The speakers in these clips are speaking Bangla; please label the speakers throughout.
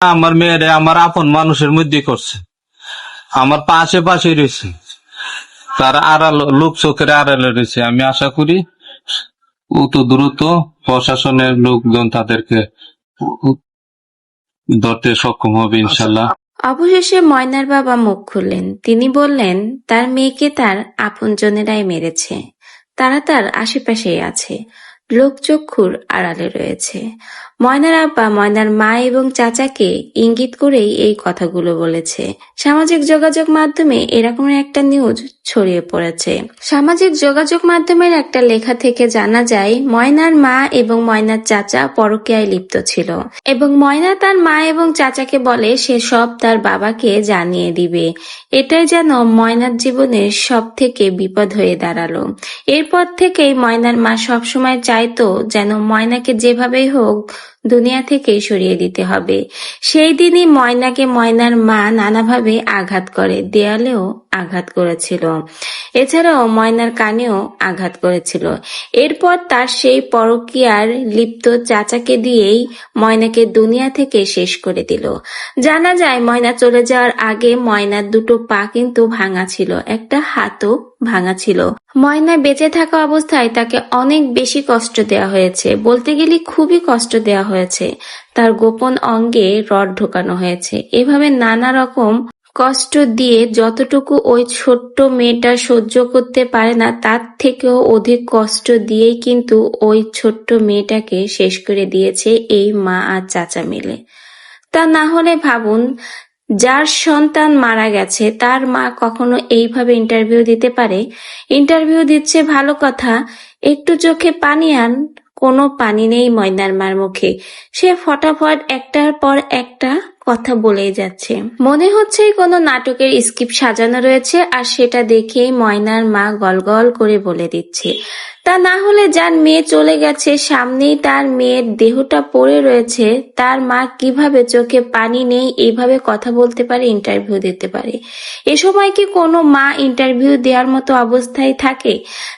Speaker 1: আমার মেয়েরে আমার আপন মানুষের মধ্যে করছে। আমার পাশে পাশে রয়েছে। তার আড়াল, লোক চোখের আড়ালে রয়েছে। আমি আশা করি অত দ্রুত প্রশাসনের লোকজন তাদেরকে ধরতে সক্ষম হবে, ইনশাল্লাহ।
Speaker 2: অবশেষে ময়নার বাবা মুখ খুললেন। তিনি বললেন, তার মেয়েকে তার আপনজনেরাই মেরেছে। তারা তার আশেপাশেই আছে। লোকচক্ষুর আড়ালে রয়েছে। ময়নার আব্বা, ময়নার মা এবং চাচাকে ইঙ্গিত করেই এই কথাগুলো বলেছে। সামাজিক যোগাযোগ মাধ্যমে এরকম একটা নিউজ ছড়িয়ে পড়েছে। সামাজিক যোগাযোগ মাধ্যমের একটা লেখা থেকে জানা যায়, ময়নার মা এবং ময়নার চাচা পরকীয়ায় লিপ্ত ছিল এবং ময়না তার মা এবং চাচাকে বলে, সে সব তার বাবাকে জানিয়ে দিবে। এটাই যেন ময়নার জীবনের সব থেকে বিপদ হয়ে দাঁড়াল। এরপর থেকেই ময়নার মা সবসময় চাইতো যেন ময়নাকে যেভাবেই হোক দুনিয়া থেকেই সরিয়ে দিতে হবে। সেই দিনই ময়নাকে ময়নার মা নানাভাবে আঘাত করে, দেয়ালেও আঘাত করেছিল। এছাড়াও ময়নার কানেও আঘাত করেছিল। এরপর তার সেই পরকীয়ার লিপ্ত চাচাকে দিয়েই ময়নাকে দুনিয়া থেকে শেষ করে দিল। জানা যায়, ময়না চলে যাওয়ার আগে ময়নার দুটো পা কিন্তু ভাঙা ছিল, একটা হাতও ভাঙা ছিল। ময়না বেঁচে থাকা অবস্থায় তাকে অনেক বেশি কষ্ট দেওয়া হয়েছে। বলতে গেলে খুবই কষ্ট দেওয়া হয়েছে। তার গোপন অঙ্গে রড ঢোকানো হয়েছে। এভাবে নানা রকম কষ্ট দিয়ে যতটুকু ওই ছোট্ট মেয়েটা সহ্য করতে পারে না, তার থেকেও অধিক কষ্ট দিয়েই কিন্তু ওই ছোট্ট মেয়েটাকে শেষ করে দিয়েছে এই মা আর চাচা মিলে। তা না হলে ভাবুন, যার সন্তান মারা গেছে, তার মা কখনো এইভাবে ইন্টারভিউ দিতে পারে? ইন্টারভিউ দিচ্ছে ভালো কথা, একটু চোখে পানি আন। কোনো পানি নেই ময়নার মার মুখে। সে ফটাফট একটার পর একটা কথা বলেই যাচ্ছে। মনে হচ্ছে কোনো নাটকের স্ক্রিপ্ট সাজানো রয়েছে আর সেটা দেখেই ময়নার মা গলগল করে বলে দিচ্ছে। তা না হলে যার মেয়ে চলে গেছে, সামনেই তার মেয়ের দেহটা পড়ে রয়েছে, তার মা কীভাবে চোখে পানি নেই এইভাবে কথা বলতে পারে, ইন্টারভিউ দিতে পারে। এ সময় কি কোনো মা ইন্টারভিউ দেওয়ার মতো অবস্থায় থাকে,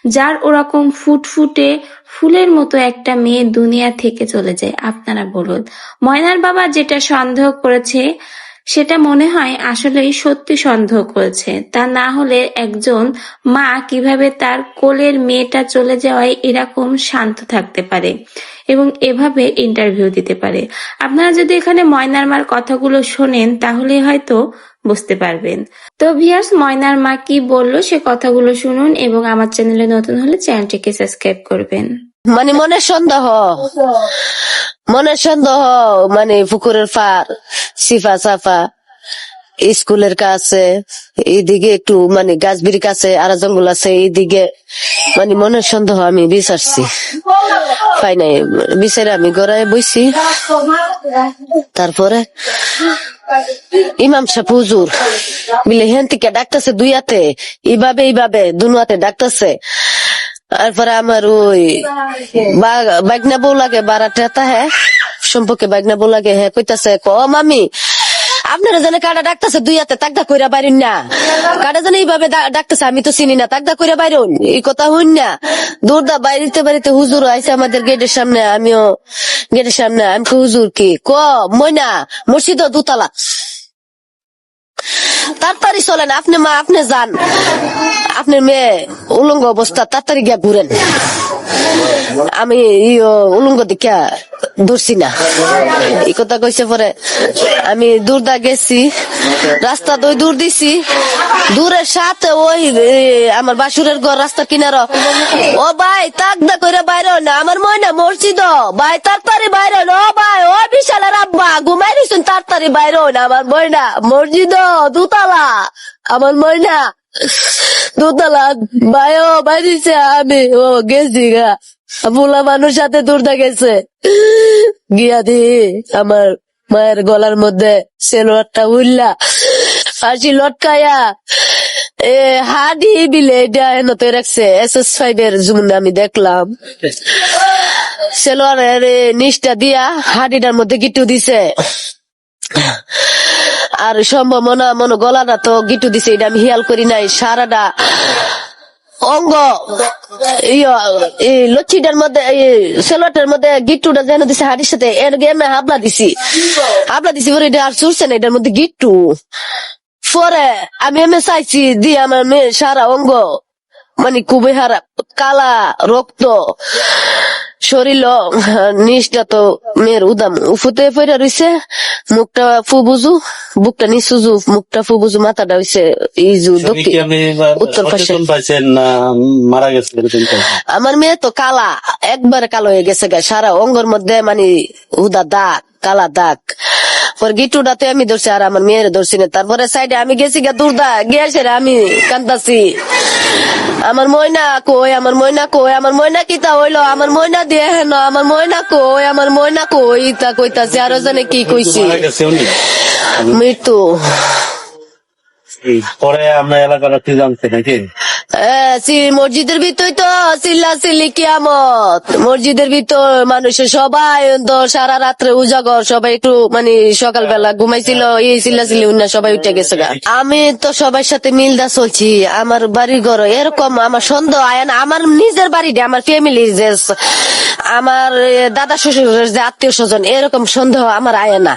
Speaker 2: যার ওরকম ফুটফুটে ফুলের মতো একটা মেয়ে দুনিয়া থেকে চলে যায়, আপনারা বলুন। ময়নার বাবা যেটা সন্দেহ করেছে, সেটা মনে হয় আসলেই সত্যি সন্দেহ করেছে। তা না হলে একজন মা কীভাবে তার কোলের মেয়েটা চলে যাওয়ায় এরকম শান্ত থাকতে পারে এবং এভাবে ইন্টারভিউ দিতে পারে। আপনারা যদি এখানে ময়নার মার কথাগুলো শোনেন, তাহলে হয়তো বুঝতে পারবেন। তো ভিয়ার্স ময়নার মা কি বলল সে কথাগুলো শুনুন এবং আমার চ্যানেলে নতুন হলে চ্যানেলটিকে সাবস্ক্রাইব করবেন।
Speaker 3: মানে মনের সন্দেহ। মনের সন্দেহ মানে পুকুরের পার সিফা সাফা, স্কুলের কাছে, এইদিকে একটু মানে গাছবির কাছে, আর জঙ্গল আছে, এইদিকে মানে মনের সন্দেহ, আমি বিচারছি। পাই নাই, বিচারে আমি গড়ায় বইছি। তারপরে ইমাম সাহেব, হুজুর বলে হেন থেকে ডাকতেছে দুই হাতে এইভাবে এইভাবে দুনো হাতে ডাকতেছে। তারপরে আমার ওই বাগনা বউ লাগে বারাটা হ্যাঁ সম্পর্কে বাগনা বউ লাগে হ্যাঁ কইতাছে ক মামি আপনারা জানে কাটা ডাকতেছে দুই হাতে, তাকদা কইরা বাইরেন না। কাটা জানে এইভাবে ডাকতেছে, আমি তো চিনি না, তাকদা কইরা বাইরন। এই কথা হইন না। দূরদা বাইরিতে বাড়িতে হুজুর আইছে আমাদের গেটের সামনে, আমিও গেটের সামনে। আমি হুজুর কি? ক, ময়না মসজিদ দুতলা। তাড়াতাড়ি চলেন, আপনি মা, আপনি যান। আপনার মেয়ে, উলঙ্গ অবস্থা, তাড়াতাড়ি গিয়া ঘুরেন। আমি উলঙ্গ দেখা দূরছি না এই কথা কইছে পরে আমি দূরদা গেছি, রাস্তা দই দূর দিছি, দূরের সাথে ওই আমার বাসুরের ঘর রাস্তা কিনার ও ভাই তাকদা কইরা বাইরে না, আমার ময়না মসজিদ ভাই, তাড়াতাড়ি বাইরে। ও ভাই, ও বিশাল আব্বা, ঘুমাই দিছুন, তাড়াতাড়ি বাইরে হন। আমার ময়না মসজিদ দুতলা আমার ময়না, দোতলা ভাইও বাড়িছে আমি, ও গেছি গা বুলা মানুষ সাথে দূরদা গেছে। গিয়া দি, আমার মায়ের গলার মধ্যে সেলোয়ারটা উল্লা ফাঁসি লটকায়া, এ, হাডি বিলে এটা এনতে রাখছে। এস এস ফাইভ এর আমি দেখলাম। সেলোয়ারের এ, নিচটা দিয়া হাডিটার মধ্যে গিটু দিছে। আর সম্ভব মনে মনে গলাটা তো গিটু দিছে, এটা আমি হিয়াল করি নাই, সারাটা অঙ্গ। লচ্ছিটার মধ্যে সেলটের মধ্যে গিট্টুটা যেন দিছে হাড়ির সাথে, এর গেমে হাবলা দিছি। হাবলা দিছি পরে এটা আর চুরছে না, এটার মধ্যে গিট্টু। পরে আমি এমএ চাইছি, দিয়ে আমার মেয়ে সারা অঙ্গ। মানে খুবই হারা কালা, রক্ত। শরীর নিচটা তো মেয়ের উদাম। উফুতে ফেরা রইছে মুখটা ফু বুঝু বুকটা নিচুজু মুখটা ফু বুঝু মাথাটা হইছে ইজু দক্ষিণ উত্তর পাশে।
Speaker 4: মারা গেছে
Speaker 3: আমার মেয়ে তো কালা একবারে কালো হয়ে গেছে গা সারা অঙ্গর মধ্যে মানে উদা দাগ কালা দাগ। পর গিটুটাতে আমি ধরছি আর আমার মেয়ের ধরছি না। তারপরে সাইডে আমি গেছি গা দুর্দা গিয়েছে আমি কান্দাছি। আমার ময়না কই আমার ময়না কই আমার ময়না কিতা হইল? আমার ময়না দিয়ে হেন আমার ময়না কই আমার ময়না কই তা কইতাছি। আরও জানে কি কইছি? মৃত্যু।
Speaker 4: পরে আমরা এলাকার কি জানছে নাকি?
Speaker 3: মসজিদের ভিতর তো চিল্লা চিল্লি কিয়ামত। মসজিদের ভিতর মানুষের সবাই সারা রাত্রে উজাগর, সবাই একটু মানে সকালবেলা ঘুমাইছিল, এই চিল্লা চিল্লি উন্না সবাই উঠে গেছে আমি তো সবার সাথে মিলদা চলছি, আমার বাড়ির ঘর এরকম, আমার সন্দেহ আয় না, আমার নিজের বাড়ি আমার ফ্যামিলি যে আমার দাদা শ্বশুরের যে আত্মীয় স্বজন, এরকম সন্দেহ আমার আয় না।